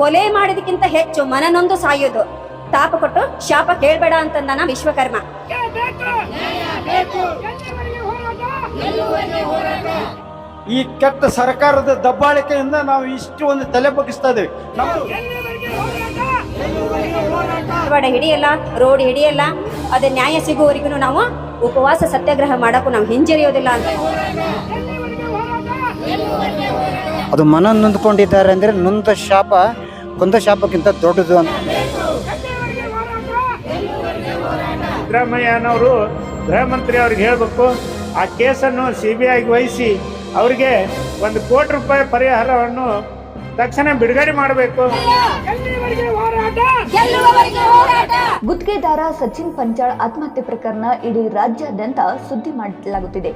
ಕೊಲೆ ಮಾಡಿದಕ್ಕಿಂತ ಹೆಚ್ಚು ಮನನೊಂದು ಸಾಯೋದು. ತಾಪ ಕೊಟ್ಟು ಶಾಪ ಕೇಳ್ಬೇಡ ಅಂತಂದಾನ ವಿಶ್ವಕರ್ಮ. ಈ ಕೆಟ್ಟ ಸರ್ಕಾರದ ದಬ್ಬಾಳಿಕೆಯಿಂದ ನಾವು ಇಷ್ಟು ಒಂದು ತಲೆ ಬಗ್ಗಿಸ್ತಾ ಇದ್ದೇವೆ. ಧಾರವಾಡ ಹಿಡಿಯಲ್ಲ ರೋಡ್ ಹಿಡಿಯಲ್ಲ ಅದ ನ್ಯಾಯ ಸಿಗುವವರೆಗೂ ನಾವು ಉಪವಾಸ ಸತ್ಯಾಗ್ರಹ ಮಾಡಕ್ಕೂ ನಾವು ಹಿಂಜರಿಯೋದಿಲ್ಲ ಅಂತ. ಅದು ಮನ ನೊಂದ್ಕೊಂಡಿದ್ದಾರೆ ಅಂದ್ರೆ ನೊಂದ ಶಾಪ ಕೊಂದ ಶಾಪಕ್ಕಿಂತ ದೊಡ್ಡದು ಅಂತ. ಸಿದ್ದರಾಮಯ್ಯನವರು ಗೃಹ ಮಂತ್ರಿ ಅವ್ರಿಗೆ ಹೇಳಬೇಕು ಆ ಕೇಸನ್ನು ಸಿ ಬಿ ಐಗೆ ವಹಿಸಿ ಅವರಿಗೆ ಒಂದು ಕೋಟಿ ರೂಪಾಯಿ ಪರಿಹಾರವನ್ನು ತಕ್ಷಣ ಬಿಡುಗಡೆ ಮಾಡಬೇಕು. ಗುತ್ತಿಗೆದಾರ ಸಚಿನ್ ಪಂಚಾಳ್ ಆತ್ಮಹತ್ಯೆ ಪ್ರಕರಣ ಇಡೀ ರಾಜ್ಯಾದ್ಯಂತ ಸುದ್ದಿ ಮಾಡಲಾಗುತ್ತಿದೆ.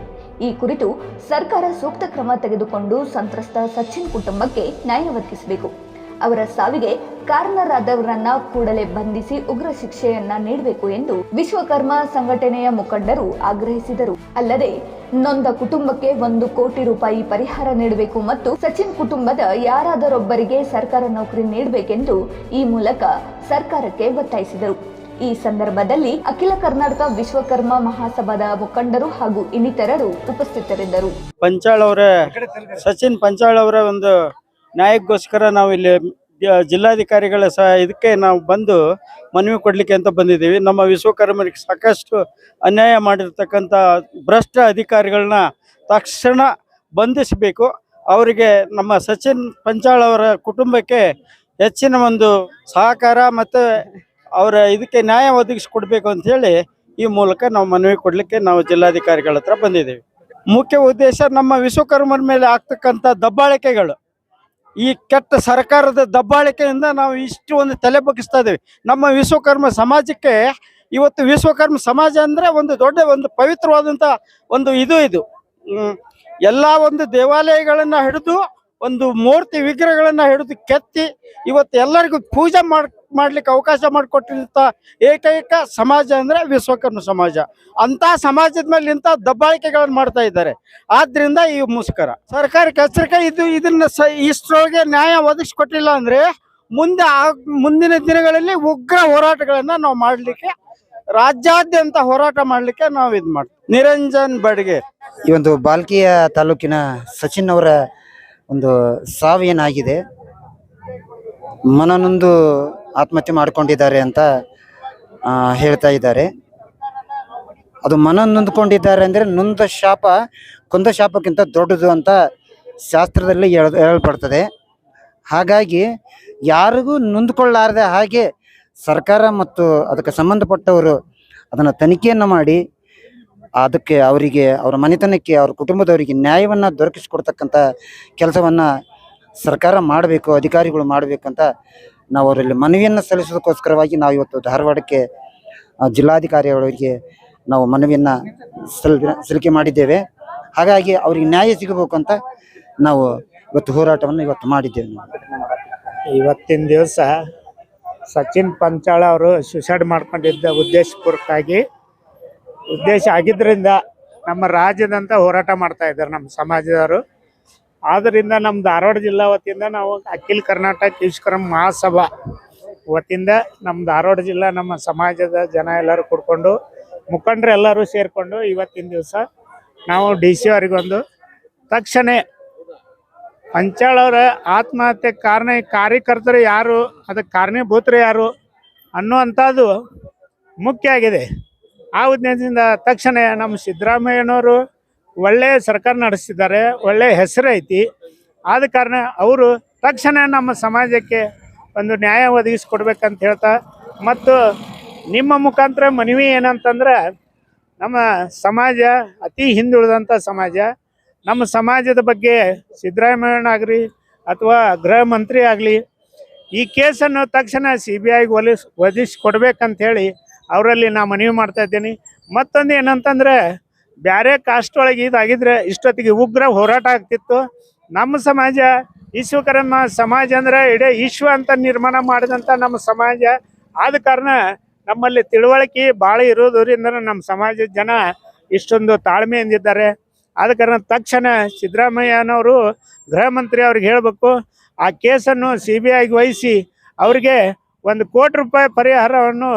ಈ ಕುರಿತು ಸರ್ಕಾರ ಸೂಕ್ತ ಕ್ರಮ ತೆಗೆದುಕೊಂಡು ಸಂತ್ರಸ್ತ ಸಚಿನ್ ಕುಟುಂಬಕ್ಕೆ ನ್ಯಾಯ ಒದಗಿಸಬೇಕು. ಅವರ ಸಾವಿಗೆ ಕಾರಣರಾದವರನ್ನ ಕೂಡಲೇ ಬಂಧಿಸಿ ಉಗ್ರ ಶಿಕ್ಷೆಯನ್ನ ನೀಡಬೇಕು ಎಂದು ವಿಶ್ವಕರ್ಮ ಸಂಘಟನೆಯ ಮುಖಂಡರು ಆಗ್ರಹಿಸಿದರು. ಅಲ್ಲದೆ, ನೊಂದ ಕುಟುಂಬಕ್ಕೆ ಒಂದು ಕೋಟಿ ರೂಪಾಯಿ ಪರಿಹಾರ ನೀಡಬೇಕು ಮತ್ತು ಸಚಿನ್ ಕುಟುಂಬದ ಯಾರಾದರೊಬ್ಬರಿಗೆ ಸರ್ಕಾರ ನೌಕರಿ ನೀಡಬೇಕೆಂದು ಈ ಮೂಲಕ ಸರ್ಕಾರಕ್ಕೆ ಒತ್ತಾಯಿಸಿದರು. ಈ ಸಂದರ್ಭದಲ್ಲಿ ಅಖಿಲ ಕರ್ನಾಟಕ ವಿಶ್ವಕರ್ಮ ಮಹಾಸಭಾದ ಮುಖಂಡರು ಹಾಗೂ ಇನ್ನಿತರರು ಉಪಸ್ಥಿತರಿದ್ದರು. ಪಂಚಾಳ್ ಅವರ, ಸಚಿನ್ ಪಂಚಾಳ್ ಅವರ ಒಂದು ನ್ಯಾಯಕ್ಕೋಸ್ಕರ ನಾವು ಇಲ್ಲಿ ಜಿಲ್ಲಾಧಿಕಾರಿಗಳ ಸಹ ಇದಕ್ಕೆ ನಾವು ಬಂದು ಮನವಿ ಕೊಡಲಿಕ್ಕೆ ಅಂತ ಬಂದಿದ್ದೀವಿ. ನಮ್ಮ ವಿಶ್ವಕರ್ಮರಿಗೆ ಸಾಕಷ್ಟು ಅನ್ಯಾಯ ಮಾಡಿರ್ತಕ್ಕಂಥ ಭ್ರಷ್ಟ ಅಧಿಕಾರಿಗಳನ್ನ ತಕ್ಷಣ ಬಂಧಿಸಬೇಕು. ಅವರಿಗೆ ನಮ್ಮ ಸಚಿನ್ ಪಂಚಾಳ್ ಅವರ ಕುಟುಂಬಕ್ಕೆ ಹೆಚ್ಚಿನ ಒಂದು ಸಹಕಾರ ಮತ್ತು ಅವರ ಇದಕ್ಕೆ ನ್ಯಾಯ ಒದಗಿಸ್ಕೊಡ್ಬೇಕು ಅಂಥೇಳಿ ಈ ಮೂಲಕ ನಾವು ಮನವಿ ಕೊಡಲಿಕ್ಕೆ ನಾವು ಜಿಲ್ಲಾಧಿಕಾರಿಗಳ ಹತ್ರ ಬಂದಿದ್ದೀವಿ. ಮುಖ್ಯ ಉದ್ದೇಶ ನಮ್ಮ ವಿಶ್ವಕರ್ಮರ ಮೇಲೆ ಆಗ್ತಕ್ಕಂಥ ದಬ್ಬಾಳಿಕೆಗಳು. ಈ ಕೆಟ್ಟ ಸರ್ಕಾರದ ದಬ್ಬಾಳಿಕೆಯಿಂದ ನಾವು ಇಷ್ಟು ಒಂದು ತಲೆ ಬಗ್ಗಿಸ್ತಾ ಇದ್ದೇವೆ. ನಮ್ಮ ವಿಶ್ವಕರ್ಮ ಸಮಾಜಕ್ಕೆ ಇವತ್ತು ವಿಶ್ವಕರ್ಮ ಸಮಾಜ ಅಂದ್ರೆ ಒಂದು ದೊಡ್ಡ ಒಂದು ಪವಿತ್ರವಾದಂತ ಒಂದು ಇದು ಇದು. ಎಲ್ಲಾ ಒಂದು ದೇವಾಲಯಗಳನ್ನ ಹಿಡಿದು ಒಂದು ಮೂರ್ತಿ ವಿಗ್ರಹಗಳನ್ನ ಹಿಡಿದು ಕೆತ್ತಿ ಇವತ್ತು ಎಲ್ಲರಿಗೂ ಪೂಜೆ ಮಾಡ್ ಮಾಡ್ಲಿಕ್ಕೆ ಅವಕಾಶ ಮಾಡಿಕೊಟ್ಟಿರುತ್ತ ಏಕೈಕ ಸಮಾಜ ಅಂದ್ರೆ ವಿಶ್ವಕರ್ಮ ಸಮಾಜ. ಅಂತ ಸಮಾಜದ ಮೇಲೆ ಇಂಥ ದಬ್ಬಾಳಿಕೆಗಳನ್ನು ಮಾಡ್ತಾ ಇದ್ದಾರೆ. ಆದ್ರಿಂದ ಈ ಮುಷ್ಕರ. ಸರ್ಕಾರಕ್ಕೆ ಎಚ್ಚರಿಕೆ ಇದು ಇದನ್ನ ಸ ಇಷ್ಟರೊಳಗೆ ನ್ಯಾಯ ಒದಗಿಸ್ಕೊಟ್ಟಿಲ್ಲ ಅಂದ್ರೆ ಮುಂದೆ ಮುಂದಿನ ದಿನಗಳಲ್ಲಿ ಉಗ್ರ ಹೋರಾಟಗಳನ್ನ ನಾವು ಮಾಡ್ಲಿಕ್ಕೆ ರಾಜ್ಯಾದ್ಯಂತ ಹೋರಾಟ ಮಾಡ್ಲಿಕ್ಕೆ ನಾವು ಇದು ಮಾಡ್ತೀವಿ ನಿರಂಜನ್ ಬಡ್ಗೆ. ಈ ಒಂದು ಬಾಲ್ಕಿಯ ತಾಲೂಕಿನ ಸಚಿನ್ ಅವರ ಒಂದು ಸಾವು ಏನಾಗಿದೆ ಮನನೊಂದು ಆತ್ಮಹತ್ಯೆ ಮಾಡಿಕೊಂಡಿದ್ದಾರೆ ಅಂತ ಹೇಳ್ತಾ ಇದ್ದಾರೆ. ಅದು ಮನ ನೊಂದ್ಕೊಂಡಿದ್ದಾರೆ ಅಂದರೆ ನೊಂದ ಶಾಪ, ಕುಂದ ಶಾಪಕ್ಕಿಂತ ದೊಡ್ಡದು ಅಂತ ಶಾಸ್ತ್ರದಲ್ಲಿ ಹೇಳ್ ಹೇಳಲ್ಪಡ್ತದೆ ಹಾಗಾಗಿ ಯಾರಿಗೂ ನೊಂದ್ಕೊಳ್ಳಾರದೆ ಹಾಗೆ ಸರ್ಕಾರ ಮತ್ತು ಅದಕ್ಕೆ ಸಂಬಂಧಪಟ್ಟವರು ಅದನ್ನು ತನಿಖೆಯನ್ನು ಮಾಡಿ, ಅದಕ್ಕೆ ಅವರಿಗೆ, ಅವರ ಮನೆತನಕ್ಕೆ, ಅವ್ರ ಕುಟುಂಬದವರಿಗೆ ನ್ಯಾಯವನ್ನು ದೊರಕಿಸಿಕೊಡ್ತಕ್ಕಂಥ ಕೆಲಸವನ್ನು ಸರ್ಕಾರ ಮಾಡಬೇಕು, ಅಧಿಕಾರಿಗಳು ಮಾಡಬೇಕಂತ ನಾವು ಅವರಲ್ಲಿ ಮನವಿಯನ್ನು ಸಲ್ಲಿಸೋದಕ್ಕೋಸ್ಕರವಾಗಿ ನಾವು ಇವತ್ತು ಧಾರವಾಡಕ್ಕೆ ಜಿಲ್ಲಾಧಿಕಾರಿಯವರಿಗೆ ನಾವು ಮನವಿಯನ್ನು ಸಲ್ ಸಲ್ಲಿಕೆ ಮಾಡಿದ್ದೇವೆ. ಹಾಗಾಗಿ ಅವರಿಗೆ ನ್ಯಾಯ ಸಿಗಬೇಕು ಅಂತ ನಾವು ಇವತ್ತು ಹೋರಾಟವನ್ನು ಇವತ್ತು ಮಾಡಿದ್ದೇವೆ ಇವತ್ತಿನ ದಿವಸ ಸಚಿನ್ ಪಂಚಾಳ ಅವರು ಸುಸೈಡ್ ಮಾಡ್ಕೊಂಡಿದ್ದ ಉದ್ದೇಶಪೂರ್ವಕವಾಗಿ, ಉದ್ದೇಶ ಆಗಿದ್ದರಿಂದ ನಮ್ಮ ರಾಜ್ಯದಂತ ಹೋರಾಟ ಮಾಡ್ತಾ ಇದ್ದಾರೆ ನಮ್ಮ ಸಮಾಜದವರು. ಆದ್ದರಿಂದ ನಮ್ಮ ಧಾರವಾಡ ಜಿಲ್ಲಾ ವತಿಯಿಂದ ನಾವು ಅಖಿಲ ಕರ್ನಾಟಕ ಈಶ್ವರ ಮಹಾಸಭಾ ವತಿಯಿಂದ ನಮ್ಮ ಧಾರವಾಡ ಜಿಲ್ಲಾ ನಮ್ಮ ಸಮಾಜದ ಜನ ಎಲ್ಲರೂ ಕೂಡ್ಕೊಂಡು, ಮುಖಂಡರು ಎಲ್ಲರೂ ಸೇರಿಕೊಂಡು ಇವತ್ತಿನ ದಿವಸ ನಾವು ಡಿ ಸಿ ಅವರಿಗೊಂದು ತಕ್ಷಣ ಪಂಚಾಳ್ ಅವರ ಆತ್ಮಹತ್ಯೆ ಕಾರಣ ಕಾರ್ಯಕರ್ತರು ಯಾರು, ಅದಕ್ಕೆ ಕಾರಣೀಭೂತರು ಯಾರು ಅನ್ನುವಂಥದ್ದು ಮುಖ್ಯ ಆಗಿದೆ. ಆ ಉದ್ದೇಶದಿಂದ ತಕ್ಷಣ ನಮ್ಮ ಸಿದ್ದರಾಮಯ್ಯನವರು ಒಳ್ಳೆಯ ಸರ್ಕಾರ ನಡೆಸಿದ್ದಾರೆ ಹೆಸರು ಐತಿ. ಆದ ಕಾರಣ ಅವರು ತಕ್ಷಣ ನಮ್ಮ ಸಮಾಜಕ್ಕೆ ಒಂದು ನ್ಯಾಯ ಒದಗಿಸ್ಕೊಡ್ಬೇಕಂತ ಹೇಳ್ತಾ, ಮತ್ತು ನಿಮ್ಮ ಮುಖಾಂತರ ಮನವಿ ಏನಂತಂದ್ರೆ, ನಮ್ಮ ಸಮಾಜ ಅತಿ ಹಿಂದುಳಿದಂಥ ಸಮಾಜ, ನಮ್ಮ ಸಮಾಜದ ಬಗ್ಗೆ ಸಿದ್ದರಾಮಯ್ಯನಾಗಲಿ ಅಥವಾ ಗೃಹ ಮಂತ್ರಿ ಆಗಲಿ, ಈ ಕೇಸನ್ನು ತಕ್ಷಣ ಸಿ ಬಿ ಐಗೆ ಒಲಿಸ್ ಹೇಳಿ ಅವರಲ್ಲಿ ನಾನು ಮನವಿ ಮಾಡ್ತಾ ಇದ್ದೀನಿ. ಮತ್ತೊಂದು ಏನಂತಂದ್ರೆ ಬೇರೆ ಕಾಸ್ಟ್ ಒಳಗೆ ಇದಾಗಿದ್ರೆ ಇಷ್ಟೊತ್ತಿಗೆ ಉಗ್ರ ಹೋರಾಟ ಆಗ್ತಿತ್ತು. ನಮ್ಮ ಸಮಾಜ ವಿಶ್ವಕರ್ಮ ಸಮಾಜ ಅಂದ್ರೆ ಇಡೀ ವಿಶ್ವ ಅಂತ ನಿರ್ಮಾಣ ಮಾಡಿದಂಥ ನಮ್ಮ ಸಮಾಜ. ಆದ ಕಾರಣ ನಮ್ಮಲ್ಲಿ ತಿಳುವಳಿಕೆ ಭಾಳ ಇರೋದರಿಂದ ನಮ್ಮ ಸಮಾಜದ ಜನ ಇಷ್ಟೊಂದು ತಾಳ್ಮೆಯಿಂದಿದ್ದಾರೆ. ಆದ ಕಾರಣ ತಕ್ಷಣ ಸಿದ್ದರಾಮಯ್ಯನವರು ಗೃಹ ಮಂತ್ರಿ ಅವ್ರಿಗೆ ಹೇಳಬೇಕು, ಆ ಕೇಸನ್ನು ಸಿ ಬಿ ಐಗೆ ವಹಿಸಿ ಅವರಿಗೆ ಒಂದು ಕೋಟಿ ರೂಪಾಯಿ ಪರಿಹಾರವನ್ನು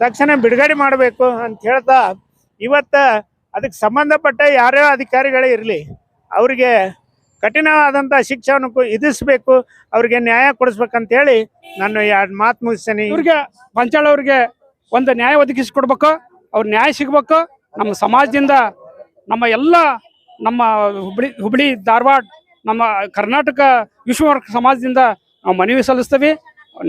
ತಕ್ಷಣ ಬಿಡುಗಡೆ ಮಾಡಬೇಕು ಅಂತ ಹೇಳ್ತಾ ಇವತ್ತು ಅದಕ್ಕೆ ಸಂಬಂಧಪಟ್ಟ ಯಾರ್ಯಾವ ಅಧಿಕಾರಿಗಳೇ ಇರಲಿ, ಅವರಿಗೆ ಕಠಿಣವಾದಂಥ ಕು- ವಿಧಿಸ್ಬೇಕು, ಅವ್ರಿಗೆ ನ್ಯಾಯ ಕೊಡಿಸ್ಬೇಕಂತೇಳಿ ನಾನು ಎರಡು ಮಾತು ಮುಗಿಸ್ತೇನೆ. ಇವ್ರಿಗೆ ಪಂಚಾಳ ಅವ್ರಿಗೆ ಒಂದು ನ್ಯಾಯ ಒದಗಿಸಿಕೊಡ್ಬೇಕು, ಅವ್ರ ನ್ಯಾಯ ಸಿಗ್ಬೇಕು, ನಮ್ಮ ಸಮಾಜದಿಂದ ನಮ್ಮ ಎಲ್ಲ ನಮ್ಮ ಹುಬ್ಳಿ ಹುಬ್ಳಿ, ಧಾರವಾಡ, ನಮ್ಮ ಕರ್ನಾಟಕ ವಿಶ್ವವರ್ಗ ಸಮಾಜದಿಂದ ನಾವು ಮನವಿ ಸಲ್ಲಿಸ್ತೀವಿ.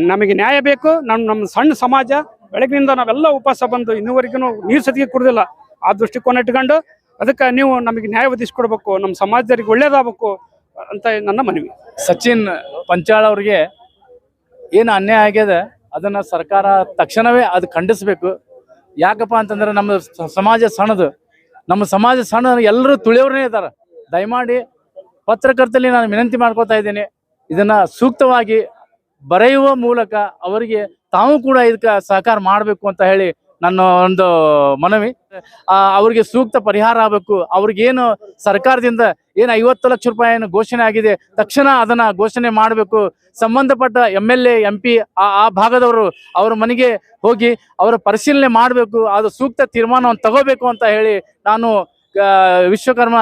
ನಮಗೆ ನ್ಯಾಯ ಬೇಕು ನಮ್ಮ ನಮ್ಮ ಸಣ್ಣ ಸಮಾಜ ಬೆಳಗಿನಿಂದ ನಾವೆಲ್ಲ ಉಪವಾಸ ಬಂದು ಇನ್ನೂವರೆಗೂ ನೀರು ಸತಿಗೆ ಕುಡ್ದಿಲ್ಲ. ಆ ದೃಷ್ಟಿಕೋನ ಇಟ್ಕೊಂಡು ಅದಕ್ಕೆ ನೀವು ನಮಗೆ ನ್ಯಾಯ ಒದಗಿಸ್ಕೊಡ್ಬೇಕು, ನಮ್ಮ ಸಮಾಜದವ್ರಿಗೆ ಒಳ್ಳೇದಾಗಬೇಕು ಅಂತ ನನ್ನ ಮನವಿ. ಸಚಿನ್ ಪಂಚಾಳ್ ಅವ್ರಿಗೆ ಏನು ಅನ್ಯಾಯ ಆಗ್ಯದ, ಅದನ್ನ ಸರ್ಕಾರ ತಕ್ಷಣವೇ ಅದು ಖಂಡಿಸಬೇಕು. ಯಾಕಪ್ಪ ಅಂತಂದ್ರೆ ನಮ್ಮ ಸಮಾಜ ಸಣ್ಣದು. ನಮ್ಮ ಸಮಾಜ ಸಣ್ಣ ಎಲ್ಲರೂ ತುಳಿಯವ್ರನ್ನೇ ಇದ್ದಾರೆ. ದಯಮಾಡಿ ಪತ್ರಕರ್ತಲ್ಲಿ ನಾನು ವಿನಂತಿ ಮಾಡ್ಕೊತಾ ಇದ್ದೀನಿ, ಇದನ್ನ ಸೂಕ್ತವಾಗಿ ಬರೆಯುವ ಮೂಲಕ ಅವರಿಗೆ ತಾವು ಕೂಡ ಇದಕ್ಕೆ ಸಹಕಾರ ಮಾಡಬೇಕು ಅಂತ ಹೇಳಿ ನನ್ನ ಒಂದು ಮನವಿ ಅವ್ರಿಗೆ ಸೂಕ್ತ ಪರಿಹಾರ ಆಗಬೇಕು. ಅವ್ರಿಗೇನು ಸರ್ಕಾರದಿಂದ ಏನು ಐವತ್ತು ಲಕ್ಷ ರೂಪಾಯಿ ಏನು ಘೋಷಣೆ ಆಗಿದೆ, ತಕ್ಷಣ ಅದನ್ನ ಘೋಷಣೆ ಮಾಡಬೇಕು. ಸಂಬಂಧಪಟ್ಟ ಎಂ ಎಲ್ ಎ ಆ ಭಾಗದವರು ಅವ್ರ ಮನೆಗೆ ಹೋಗಿ ಅವರ ಪರಿಶೀಲನೆ ಮಾಡಬೇಕು. ಅದು ಸೂಕ್ತ ತೀರ್ಮಾನವನ್ನು ತಗೋಬೇಕು ಅಂತ ಹೇಳಿ ನಾನು ವಿಶ್ವಕರ್ಮ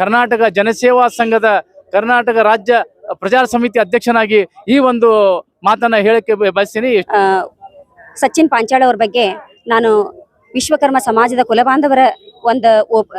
ಕರ್ನಾಟಕ ಜನಸೇವಾ ಸಂಘದ ಕರ್ನಾಟಕ ರಾಜ್ಯ ಪ್ರಚಾರ ಸಮಿತಿ ಅಧ್ಯಕ್ಷನಾಗಿ ಈ ಒಂದು ಮಾತನ್ನ ಹೇಳಕ್ಕೆ ಬಯಸ್ತೀನಿ. ಸಚಿನ್ ಪಾಂಚಾಳ್ ಅವ್ರ ಬಗ್ಗೆ ನಾನು ವಿಶ್ವಕರ್ಮ ಸಮಾಜದ ಕುಲಬಾಂಧವರ ಒಂದು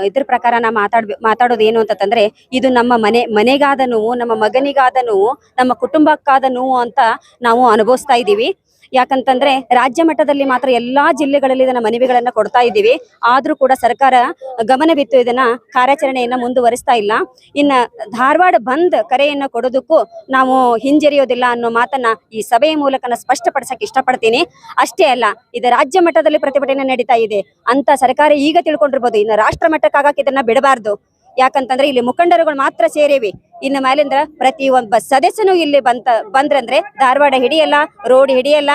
ಇದ್ರ ಪ್ರಕಾರ ನಾ ಮಾತಾಡ್ ಮಾತಾಡೋದು ಏನು ಅಂತಂದ್ರೆ ಇದು ನಮ್ಮ ಮನೆ, ಮನೆಗಾದ ನೋವು, ನಮ್ಮ ಮಗನಿಗಾದ ನೋವು, ನಮ್ಮ ಕುಟುಂಬಕ್ಕಾದ ನೋವು ಅಂತ ನಾವು ಅನುಭವಿಸ್ತಾ ಇದ್ದೀವಿ. ಯಾಕಂತಂದ್ರೆ ರಾಜ್ಯ ಮಟ್ಟದಲ್ಲಿ ಮಾತ್ರ ಎಲ್ಲಾ ಜಿಲ್ಲೆಗಳಲ್ಲಿ ಇದನ್ನ ಮನವಿಗಳನ್ನ ಕೊಡ್ತಾ ಇದ್ದೀವಿ. ಆದ್ರೂ ಕೂಡ ಸರ್ಕಾರ ಗಮನವಿತ್ತು ಇದನ್ನ ಕಾರ್ಯಾಚರಣೆಯನ್ನ ಮುಂದುವರಿಸ್ತಾ ಇಲ್ಲ. ಇನ್ನ ಧಾರವಾಡ ಬಂದ್ ಕರೆಯನ್ನ ಕೊಡೋದಕ್ಕೂ ನಾವು ಹಿಂಜರಿಯೋದಿಲ್ಲ ಅನ್ನೋ ಮಾತನ್ನ ಈ ಸಭೆಯ ಮೂಲಕ ಸ್ಪಷ್ಟಪಡಿಸಕ್ ಇಷ್ಟಪಡ್ತೀನಿ. ಅಷ್ಟೇ ಅಲ್ಲ, ಇದು ರಾಜ್ಯ ಮಟ್ಟದಲ್ಲಿ ಪ್ರತಿಭಟನೆ ನಡೀತಾ ಇದೆ. ಅಂತ ಸರ್ಕಾರ ಈಗ ತಿಳ್ಕೊಂಡಿರ್ಬೋದು. ಇನ್ನು ರಾಷ್ಟ್ರ ಮಟ್ಟಕ್ಕಾಗಕ್ಕೆ ಇದನ್ನ ಬಿಡಬಾರ್ದು. ಯಾಕಂತಂದ್ರೆ ಇಲ್ಲಿ ಮುಖಂಡರುಗಳು ಮಾತ್ರ ಸೇರಿವಿ. ಇನ್ನು ಮೇಲಿಂದ್ರ ಪ್ರತಿ ಒಬ್ಬ ಸದಸ್ಯನು ಇಲ್ಲಿ ಬಂತ ಬಂದ್ರಂದ್ರೆ ಧಾರವಾಡ ಹಿಡಿಯಲ್ಲ ರೋಡ್ ಹಿಡಿಯಲ್ಲ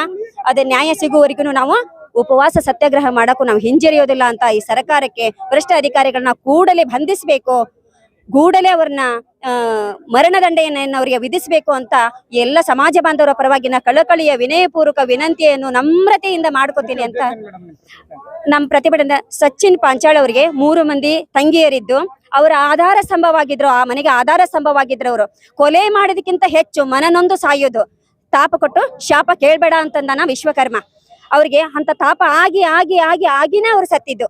ಅದೇ ನ್ಯಾಯ ಸಿಗುವವರೆಗೂ ನಾವು ಉಪವಾಸ ಸತ್ಯಾಗ್ರಹ ಮಾಡಕ್ಕೂ ನಾವು ಹಿಂಜರಿಯೋದಿಲ್ಲ ಅಂತ ಈ ಸರ್ಕಾರಕ್ಕೆ ಭ್ರಷ್ಟ ಅಧಿಕಾರಿಗಳನ್ನ ಕೂಡಲೇ ಬಂಧಿಸಬೇಕು. ಕೂಡಲೇ ಅವ್ರನ್ನ ಮರಣದಂಡೆಯನ್ನ ಅವರಿಗೆ ವಿಧಿಸಬೇಕು ಅಂತ ಎಲ್ಲ ಸಮಾಜ ಬಾಂಧವರ ಪರವಾಗಿನ ಕಳಕಳಿಯ ವಿನಯಪೂರ್ವಕ ವಿನಂತಿಯನ್ನು ನಮ್ರತೆಯಿಂದ ಮಾಡ್ಕೋತೀನಿ ಅಂತ ನಮ್ಮ ಪ್ರತಿಭಟನೆ ಸಚಿನ್ ಪಾಂಚಾಳ್ ಅವರಿಗೆ ಮೂರು ಮಂದಿ ತಂಗಿಯರಿದ್ದು ಅವರ ಆಧಾರ ಸ್ತಂಭವಾಗಿದ್ರು, ಆ ಮನೆಗೆ ಆಧಾರ ಸ್ತಂಭವಾಗಿದ್ರು ಅವರು ಕೊಲೆ ಮಾಡೋದಕ್ಕಿಂತ ಹೆಚ್ಚು ಮನನೊಂದು ಸಾಯೋದು. ತಾಪ ಕೊಟ್ಟು ಶಾಪ ಕೇಳ್ಬೇಡ ಅಂತಂದಾನ ವಿಶ್ವಕರ್ಮ. ಅವ್ರಿಗೆ ಅಂತ ತಾಪ ಆಗಿ ಆಗಿ ಆಗಿ, ಆಗಿನೇ ಅವ್ರು ಸತ್ತಿದ್ದು.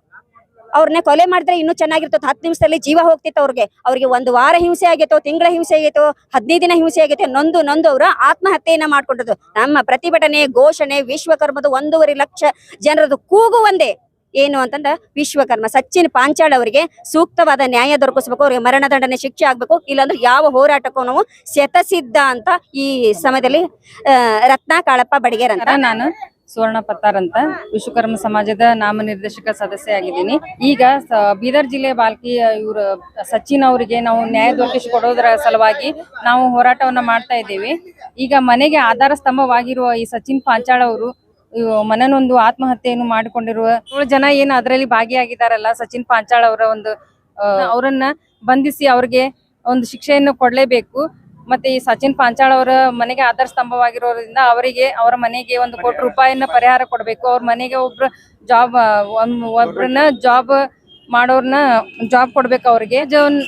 ಅವ್ರನ್ನ ಕೊಲೆ ಮಾಡಿದ್ರೆ ಇನ್ನೂ ಚೆನ್ನಾಗಿರ್ತದೆ ಹತ್ತು ನಿಮಿಷದಲ್ಲಿ ಜೀವ ಹೋಗ್ತಿತ್ತು ಅವ್ರಿಗೆ. ಅವ್ರಿಗೆ ಒಂದು ವಾರ ಹಿಂಸೆ ಆಗೈತೋ, ತಿಂಗಳ ಹಿಂಸೆ ಆಗೈತೋ, ಹದಿನೈದು ದಿನ ಹಿಂಸೆ ಆಗೈತೆ ನೊಂದು ನೊಂದು ಅವರು ಆತ್ಮಹತ್ಯೆಯನ್ನ ಮಾಡ್ಕೊಂಡಿದ್ದು ನಮ್ಮ ಪ್ರತಿಭಟನೆ, ಘೋಷಣೆ, ವಿಶ್ವಕರ್ಮದ ಒಂದೂವರೆ ಲಕ್ಷ ಜನರದು ಕೂಗು ಒಂದೇ. ಏನು ಅಂತಂದ ವಿಶ್ವಕರ್ಮ. ಸಚಿನ್ ಪಾಂಚಾಳ್ ಅವರಿಗೆ ಸೂಕ್ತವಾದ ನ್ಯಾಯ ದೊರಕಿಸ್ಬೇಕು. ಅವರಿಗೆ ಮರಣದಂಡನೆ ಶಿಕ್ಷೆ ಆಗ್ಬೇಕು. ಇಲ್ಲಾಂದ್ರೆ ಯಾವ ಹೋರಾಟಕ್ಕೂ ನಾವು ಶತಸಿದ್ಧ ಅಂತ ಈ ಸಮಯದಲ್ಲಿ ರತ್ನ ಕಾಳಪ್ಪ ಬಡಿಗೇರ್ ಅಂತ ನಾನು ಸುವರ್ಣ ಪತ್ತಾರ್ ಅಂತ ವಿಶ್ವಕರ್ಮ ಸಮಾಜದ ನಾಮನಿರ್ದೇಶಕ ಸದಸ್ಯ ಆಗಿದ್ದೀನಿ. ಈಗ ಬೀದರ್ ಜಿಲ್ಲೆ ಬಾಲ್ಕಿ ಇವರು, ಸಚಿನ್ ಅವರಿಗೆ ನಾವು ನ್ಯಾಯ ದೊರಕಿಸಿಕೊಡೋದರ ಸಲುವಾಗಿ ನಾವು ಹೋರಾಟವನ್ನ ಮಾಡ್ತಾ ಇದ್ದೀವಿ. ಈಗ ಮನೆಗೆ ಆಧಾರ ಸ್ತಂಭವಾಗಿರುವ ಈ ಸಚಿನ್ ಪಾಂಚಾಳ್ ಅವರು ಮನನೊಂದು ಆತ್ಮಹತ್ಯೆಯನ್ನು ಮಾಡಿಕೊಂಡಿರುವ ಏಳು ಜನ ಏನು ಅದರಲ್ಲಿ ಭಾಗಿಯಾಗಿದ್ದಾರಲ್ಲ ಸಚಿನ್ ಪಾಂಚಾಳ್ ಅವರ ಒಂದು ಅವರನ್ನ ಬಂಧಿಸಿ ಅವ್ರಿಗೆ ಒಂದು ಶಿಕ್ಷೆಯನ್ನು ಕೊಡಲೇಬೇಕು. ಮತ್ತೆ ಈ ಸಚಿನ್ ಪಾಂಚಾಳ್ ಅವರ ಮನೆಗೆ ಆಧಾರ ಸ್ತಂಭವಾಗಿರೋದ್ರಿಂದ ಅವರಿಗೆ ಅವರ ಮನೆಗೆ ಒಂದು ಕೋಟಿ ರೂಪಾಯಿನ ಪರಿಹಾರ ಕೊಡಬೇಕು. ಅವ್ರ ಮನೆಗೆ ಒಬ್ರು ಜಾಬ್ ಒಬ್ರನ್ನ ಜಾಬ್ ಮಾಡೋರ್ನ ಜಾಬ್ ಕೊಡ್ಬೇಕು ಅವ್ರಿಗೆ.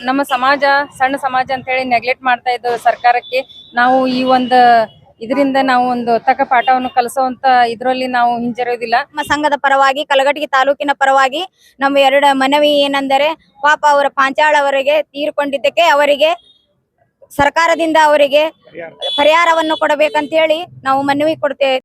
ನಮ್ಮ ಸಮಾಜ ಸಣ್ಣ ಸಮಾಜ ಅಂತ ಹೇಳಿ ನೆಗ್ಲೆಕ್ಟ್ ಮಾಡ್ತಾ ಇದ್ದ ಸರ್ಕಾರಕ್ಕೆ ನಾವು ಈ ಒಂದು ಇದರಿಂದ ನಾವು ಒಂದು ತಕ್ಕ ಪಾಠವನ್ನು ಕಲಿಸುವಂತ ಇದರಲ್ಲಿ ನಾವು ಹಿಂಜರಿಯೋದಿಲ್ಲ ನಮ್ಮ ಸಂಘದ ಪರವಾಗಿ, ಕಲಘಟಗಿ ತಾಲೂಕಿನ ಪರವಾಗಿ ನಮ್ಮ ಎರಡು ಮನವಿ ಏನೆಂದರೆ, ಪಾಪ ಅವರ ಪಾಂಚಾಳ ಅವರಿಗೆ ತೀರ್ಕೊಂಡಿದ್ದಕ್ಕೆ ಅವರಿಗೆ, ಸರ್ಕಾರದಿಂದ ಅವರಿಗೆ ಪರಿಹಾರವನ್ನು ಕೊಡಬೇಕಂತೇಳಿ ನಾವು ಮನವಿ ಕೊಡ್ತೇವೆ.